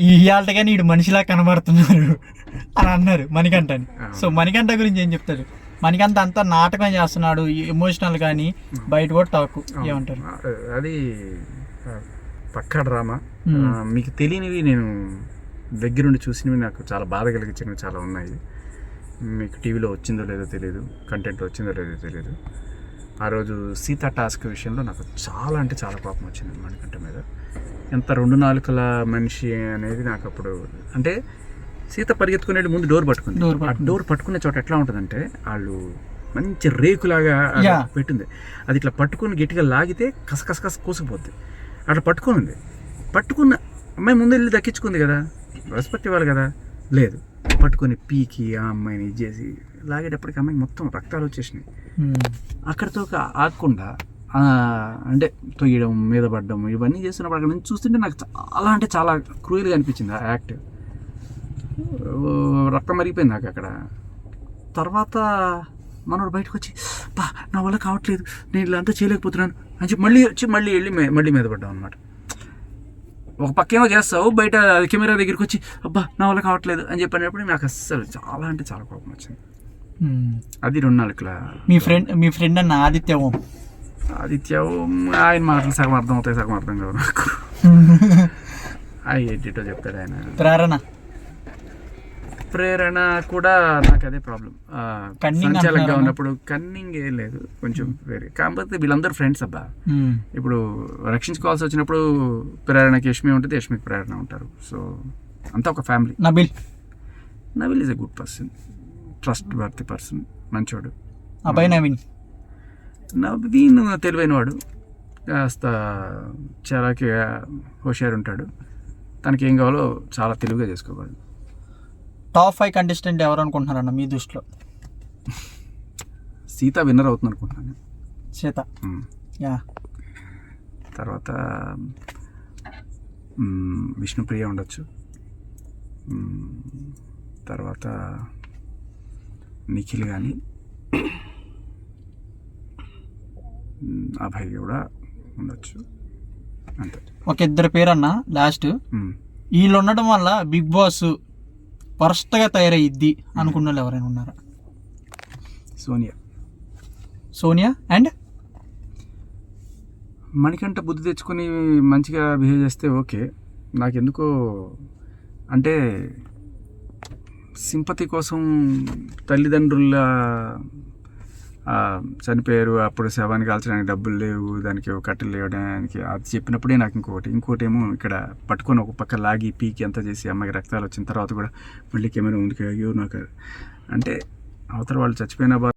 ఈ ఇయాల్టగా నీడు మనిషిలా కనబడుతున్నారు అని అన్నారు మణికంఠని. సో మణికంఠ గురించి ఏం చెప్తారు మణికంఠ అంతా నాటకం చేస్తున్నాడు ఎమోషనల్ కానీ బయట కూడా టాక్ ఏమంటారు? అది పక్కా డ్రామా. మీకు తెలియనివి నేను దగ్గరుండి చూసినవి నాకు చాలా బాధ కలిగించినవి చాలా ఉన్నాయి. మీకు టీవీలో వచ్చిందో లేదో తెలియదు కంటెంట్ వచ్చిందో లేదో తెలియదు. ఆ రోజు సీత టాస్క్ విషయంలో నాకు చాలా అంటే చాలా కోపం వచ్చింది మణికంఠ మీద. ఎంత రెండు నాలుకల మనిషి అనేది నాకు అప్పుడు అంటే సీత పరిగెత్తుకునే ముందు డోర్ పట్టుకుంది. డోర్. డోర్ పట్టుకునే చోట ఎట్లా ఉంటుందంటే వాళ్ళు మంచి రేకులాగా. పెట్టింది. అది ఇట్లా పట్టుకొని గట్టిగా లాగితే కసకస కస కూసుకుపోద్ది అట్లా పట్టుకొని ఉంది పట్టుకున్న అమ్మాయి ముందు వెళ్ళి దక్కించుకుంది కదా. రెస్పెక్ట్ ఇవ్వాలి కదా? లేదు. పట్టుకొని పీకి ఆ అమ్మాయిని చేసి లాగేటప్పటికి అమ్మాయికి మొత్తం రక్తాలు వచ్చేసినాయి. అక్కడితో ఒక ఆగకుండా అంటే తొయ్యడం మీద పడడం ఇవన్నీ చేస్తున్నప్పుడు అక్కడ నుంచి చూస్తుంటే నాకు చాలా అంటే చాలా క్రూయల్గా అనిపించింది ఆ యాక్ట్. రక్తం మరిగిపోయింది నాకు అక్కడ. తర్వాత మనోడు బయటకు వచ్చి బా నా వల్ల కావట్లేదు. నేను ఇలా అంతా చేయలేకపోతున్నాను. అని చెప్పి మళ్ళీ వచ్చి మళ్ళీ వెళ్ళి మళ్ళీ మీద పడ్డాం అనమాట ఒక పక్కేమో చేస్తావు బయట కెమెరా దగ్గరికి వచ్చి అబ్బా నా వల్ల కావట్లేదు. అని చెప్పినప్పుడు నాకు అస్సలు చాలా అంటే చాలా కోపం వచ్చింది. అది రెండు నాలుగులా మీ ఫ్రెండ్ మీ ఫ్రెండ్ అన్న ఆదిత్య ఓం ఆదిత్య ఆయన మాటలు సగం అర్థం అవుతాయి సగం అర్థం కావు నాకు. అవి ఎడిటో చెప్తాడు ఆయన. ప్రేరణ. ప్రేరణ కూడా నాకు అదే ప్రాబ్లం అంటున్నారా? ఉన్నప్పుడు కన్నింగ్ ఏం లేదు కొంచెం వేరే. కాకపోతే వీళ్ళందరూ ఫ్రెండ్స్ అబ్బా. ఉమ్. ఇప్పుడు రక్షించుకోవాల్సి వచ్చినప్పుడు ప్రేరణకి యష్మి ఉంటుంది యష్మికి ప్రేరణ ఉంటారు. సో అంతా ఒక family Nabil. Navil is a good person trustworthy person మంచోడు. నవీన్? నవీన్ తెలివైన వాడు కాస్త చాలా హుషారు ఉంటాడు తనకి ఏం కావాలో చాలా తెలివిగా చేసుకోగలడు. టాప్ ఫైవ్ కంటెస్టెంట్ ఎవరు అనుకుంటున్నారన్న మీ దృష్టిలో? సీత విన్నర్ అవుతుంది అనుకుంటున్నాను మ్మ్. యా. తర్వాత విష్ణుప్రియ ఉండొచ్చు. తర్వాత నిఖిల్ కానీ అభయ్ కూడా ఉండొచ్చు. అంతే. ఒక ఇద్దరు పేరు అన్న లాస్ట్. వీళ్ళు ఉండడం వల్ల బిగ్ బాస్ వరస్ట్గా తయారయ్యిద్ది అనుకున్న వాళ్ళు ఎవరైనా ఉన్నారా? సోనియా. సోనియా? అండ్ మణికంట బుద్ధి తెచ్చుకొని మంచిగా బిహేవ్ చేస్తే ఓకే. నాకెందుకో అంటే సింపతి కోసం తల్లిదండ్రుల చనిపోయారు. అప్పుడు శవాన్ని కాల్చడానికి డబ్బులు లేవు. దానికి ఒక కట్టెలు లేవడానికి అది చెప్పినప్పుడే నాకు ఇంకొకటి ఇంకోటి. ఏమో ఇక్కడ పట్టుకొని ఒక పక్క లాగి పీకి ఎంత చేసి అమ్మాయికి రక్తాలు వచ్చిన తర్వాత కూడా మళ్ళీ కెమెరా ముందుకు అయ్యో నాకు అంటే అవతల వాళ్ళు చచ్చిపోయిన బాధ